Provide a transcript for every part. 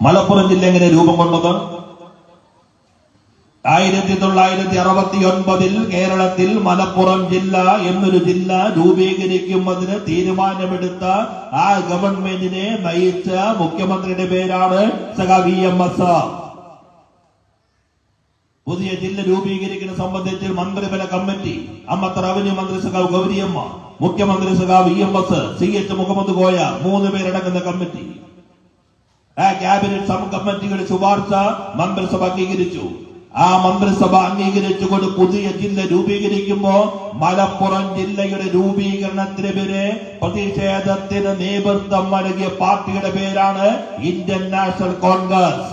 മലപ്പുറം ജില്ല എങ്ങനെ രൂപം കൊണ്ടത്? ആയിരത്തി തൊള്ളായിരത്തി അറുപത്തി ഒൻപതിൽ കേരളത്തിൽ മലപ്പുറം ജില്ല എന്നൊരു ജില്ല രൂപീകരിക്കുന്നതിന് തീരുമാനമെടുത്ത ആ ഗവൺമെന്റിനെ നയിച്ച മുഖ്യമന്ത്രിയുടെ പേരാണ് സഖാവി എം എസ്. പുതിയ ജില്ല രൂപീകരിക്കുന്ന സംബന്ധിച്ച് മന്ത്രിതല കമ്മിറ്റി അമ്മത്ത റവന്യൂ മന്ത്രി സഖാവ് ഗൗരിയമ്മ മുഖ്യമന്ത്രി സഖാവ് E M S C H Muhammad Koya മൂന്ന് പേരടങ്ങുന്ന കമ്മിറ്റി. ആ ക്യാബിനറ്റ് സബ് കമ്മിറ്റിയുടെ ശുപാർശ മന്ത്രിസഭ അംഗീകരിച്ചു. ആ മന്ത്രിസഭ അംഗീകരിച്ചുകൊണ്ട് പുതിയ ജില്ല രൂപീകരിക്കുമ്പോ മലപ്പുറം ജില്ലയുടെ രൂപീകരണത്തിനെതിരെ പ്രതിഷേധത്തിന് നേതൃത്വം നൽകിയ പാർട്ടിയുടെ പേരാണ് ഇന്ത്യൻ നാഷണൽ കോൺഗ്രസ്.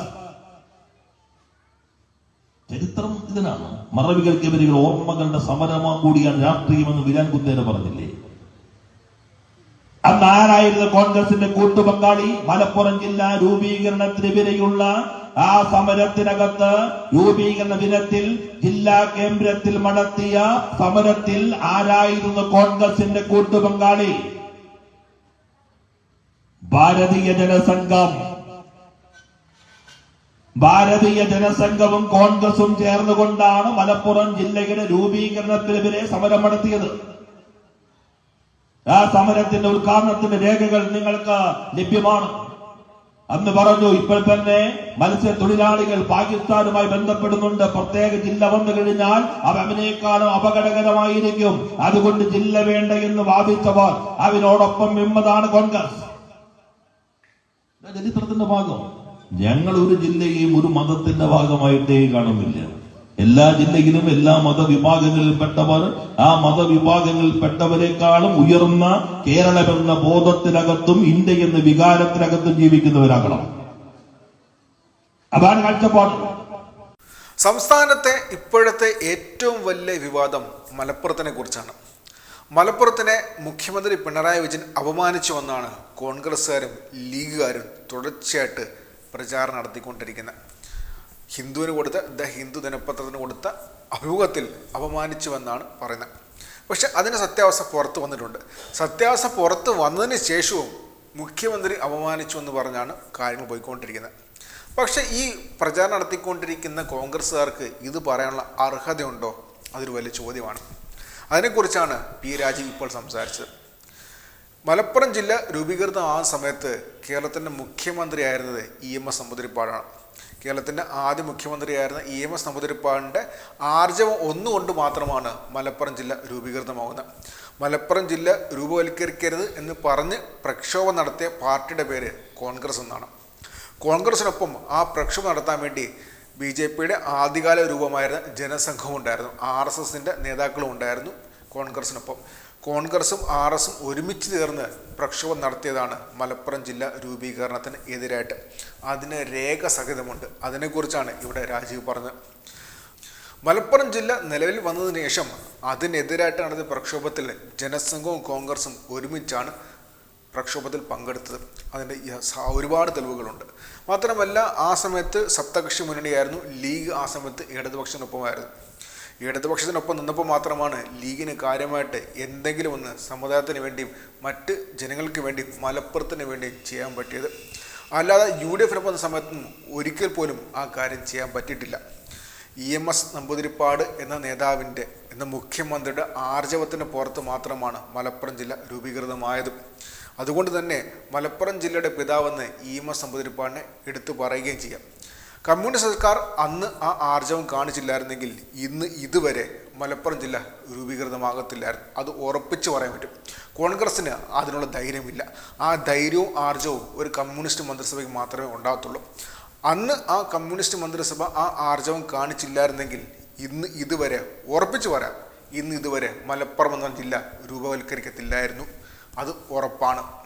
ചരിത്രം ഇതിനാണ്? മറവികൾക്കെതിരെയുള്ള ഓർമ്മകളുടെ സമരമാ കൂടിയാണ് രാഷ്ട്രീയമെന്ന് വിരാൻ കുത്തേര പറഞ്ഞില്ലേ? അന്ന് ആരായിരുന്നു കോൺഗ്രസിന്റെ കൂട്ടുപങ്കാളി? മലപ്പുറം ജില്ലാ രൂപീകരണത്തിനെതിരെയുള്ള ആ സമരത്തിനകത്ത് രൂപീകരണ ദിനത്തിൽ ജില്ലാ കേന്ദ്രത്തിൽ നടത്തിയ സമരത്തിൽ ആരായിരുന്നു കോൺഗ്രസിന്റെ കൂട്ടുപങ്കാളി? ഭാരതീയ ജനസംഘം. ഭാരതീയ ജനസംഘവും കോൺഗ്രസും ചേർന്നുകൊണ്ടാണ് മലപ്പുറം ജില്ലയുടെ രൂപീകരണത്തിനെതിരെ സമരം നടത്തിയത് ആ സമരത്തിന്റെ ഉദ്ഘാടനത്തിന്റെ രേഖകൾ നിങ്ങൾക്ക് ലഭ്യമാണ്. അന്ന് പറഞ്ഞു ഇപ്പോൾ തന്നെ മത്സ്യത്തൊഴിലാളികൾ പാകിസ്ഥാനുമായി ബന്ധപ്പെടുന്നുണ്ട്. പ്രത്യേക ജില്ല വന്നു കഴിഞ്ഞാൽ അവ അവനേക്കാളും അപകടകരമായിരിക്കും. അതുകൊണ്ട് ജില്ല വേണ്ട എന്ന് വാദിച്ചവർ അവനോടൊപ്പം എമ്മതാണ് കോൺഗ്രസ്. ചരിത്രത്തിന്റെ ഭാഗം. ഞങ്ങൾ ഒരു ജില്ലയെയും ഒരു മതത്തിന്റെ ഭാഗമായിട്ടേ കാണുന്നില്ല. എല്ലാ ജില്ലയിലും എല്ലാ മതവിഭാഗങ്ങളിൽപ്പെട്ടവർ ആ മതവിഭാഗങ്ങളിൽപ്പെട്ടവരെക്കാളും ഉയർന്ന കേരളം എന്ന ബോധത്തിനകത്തും ഇന്ത്യ എന്ന വികാരത്തിനകത്തും ജീവിക്കുന്നവരാകണം. അതാണ് കാഴ്ചപ്പാട്. സംസ്ഥാനത്തെ ഇപ്പോഴത്തെ ഏറ്റവും വലിയ വിവാദം മലപ്പുറത്തിനെ കുറിച്ചാണ്. മലപ്പുറത്തിനെ മുഖ്യമന്ത്രി പിണറായി വിജയൻ അപമാനിച്ചുവെന്നാണ് കോൺഗ്രസ്സുകാരും ലീഗുകാരും തുടർച്ചയായിട്ട് പ്രചാരണം നടത്തിക്കൊണ്ടിരിക്കുന്നത്. ഹിന്ദുവിന് കൊടുത്ത ദ ഹിന്ദു ദിനപത്രത്തിന് കൊടുത്ത അഭിമുഖത്തിൽ അപമാനിച്ചുവെന്നാണ് പറയുന്നത്. പക്ഷെ അതിന് സത്യാവസ്ഥ പുറത്ത് വന്നിട്ടുണ്ട്. സത്യാവസ്ഥ പുറത്ത് വന്നതിന് ശേഷവും മുഖ്യമന്ത്രി അപമാനിച്ചു എന്ന് പറഞ്ഞാണ് കാര്യങ്ങൾ പോയിക്കൊണ്ടിരിക്കുന്നത്. പക്ഷെ ഈ പ്രചാരണം നടത്തിക്കൊണ്ടിരിക്കുന്ന കോൺഗ്രസ്സുകാർക്ക് ഇത് പറയാനുള്ള അർഹതയുണ്ടോ? അതൊരു വലിയ ചോദ്യമാണ്. അതിനെക്കുറിച്ചാണ് പി രാജീവ് ഇപ്പോൾ സംസാരിച്ചത്. മലപ്പുറം ജില്ല രൂപീകൃതം ആ സമയത്ത് കേരളത്തിന്റെ മുഖ്യമന്ത്രിയായിരുന്നത് ഇ എം എസ് നമ്പൂതിരിപ്പാടാണ് കേരളത്തിന്റെ ആദ്യ മുഖ്യമന്ത്രിയായിരുന്ന ഇ എം എസ് നമ്പൂതിരിപ്പാടിന്റെ ആർജവം ഒന്നുകൊണ്ട് മാത്രമാണ് മലപ്പുറം ജില്ല രൂപീകൃതമാകുന്നത്. മലപ്പുറം ജില്ല രൂപവൽക്കരിക്കരുത് എന്ന് പറഞ്ഞ് പ്രക്ഷോഭം നടത്തിയ പാർട്ടിയുടെ പേര് കോൺഗ്രസ് എന്നാണ്. കോൺഗ്രസിനൊപ്പം ആ പ്രക്ഷോഭം നടത്താൻ വേണ്ടി ബി ജെ പിയുടെ ആദ്യകാല രൂപമായിരുന്ന ജനസംഘവും ഉണ്ടായിരുന്നു ആർ എസ് എസിന്റെ നേതാക്കളും ഉണ്ടായിരുന്നു കോൺഗ്രസിനൊപ്പം. കോൺഗ്രസും ആർ എസും ഒരുമിച്ച് ചേർന്ന് പ്രക്ഷോഭം നടത്തിയതാണ് മലപ്പുറം ജില്ല രൂപീകരണത്തിന് എതിരായിട്ട്. അതിന് രേഖ സഹിതമുണ്ട് അതിനെക്കുറിച്ചാണ് ഇവിടെ രാജീവ് പറഞ്ഞത്. മലപ്പുറം ജില്ല നിലവിൽ വന്നതിന് ശേഷം അതിനെതിരായിട്ട് പ്രക്ഷോഭത്തിൽ ജനസംഘവും കോൺഗ്രസും ഒരുമിച്ചാണ് പ്രക്ഷോഭത്തിൽ പങ്കെടുത്തത്. അതിന്റെ ഒരുപാട് തെളിവുകളുണ്ട്. മാത്രമല്ല ആ സമയത്ത് സപ്തകക്ഷി മുന്നണിയായിരുന്നു. ലീഗ് ആ സമയത്ത് ഇടതുപക്ഷത്തിനൊപ്പമായിരുന്നു. ഇടതുപക്ഷത്തിനൊപ്പം നിന്നപ്പോൾ മാത്രമാണ് ലീഗിന് കാര്യമായിട്ട് എന്തെങ്കിലും ഒന്ന് സമുദായത്തിന് വേണ്ടിയും മറ്റ് ജനങ്ങൾക്ക് വേണ്ടിയും മലപ്പുറത്തിന് വേണ്ടിയും ചെയ്യാൻ പറ്റിയത്. അല്ലാതെ യു ഡി എഫിനൊപ്പം വന്ന സമയത്തും ഒരിക്കൽ പോലും ആ കാര്യം ചെയ്യാൻ പറ്റിയിട്ടില്ല. ഇ എം എസ് നമ്പൂതിരിപ്പാട് എന്ന നേതാവിന്റെ എന്ന മുഖ്യമന്ത്രിയുടെ ആർജവത്തിന് പുറത്ത് മാത്രമാണ് മലപ്പുറം ജില്ല രൂപീകൃതമായത്. അതുകൊണ്ട് തന്നെ മലപ്പുറം ജില്ലയുടെ പിതാവെന്ന് ഇ എം എസ് നമ്പൂതിരിപ്പാടിനെ എടുത്തു പറയുകയും ചെയ്യാം. കമ്മ്യൂണിസ്റ്റ് സർക്കാർ അന്ന് ആ ആർജവം കാണിച്ചില്ലായിരുന്നെങ്കിൽ ഇന്ന് ഇതുവരെ മലപ്പുറം ജില്ല രൂപീകൃതമാകത്തില്ലായിരുന്നു. അത് ഉറപ്പിച്ച് പറയാൻ പറ്റും. കോൺഗ്രസ്സിന് അതിനുള്ള ധൈര്യമില്ല. ആ ധൈര്യവും ആർജവും ഒരു കമ്മ്യൂണിസ്റ്റ് മന്ത്രിസഭയ്ക്ക് മാത്രമേ ഉണ്ടാകത്തുള്ളൂ. അന്ന് ആ കമ്മ്യൂണിസ്റ്റ് മന്ത്രിസഭ ആ ആർജവം കാണിച്ചില്ലായിരുന്നെങ്കിൽ ഇന്ന് ഇതുവരെ ഉറപ്പിച്ച് പറയാം ഇന്ന് ഇതുവരെ മലപ്പുറം എന്ന ജില്ല രൂപവൽക്കരിക്കത്തില്ലായിരുന്നു. അത് ഉറപ്പാണ്.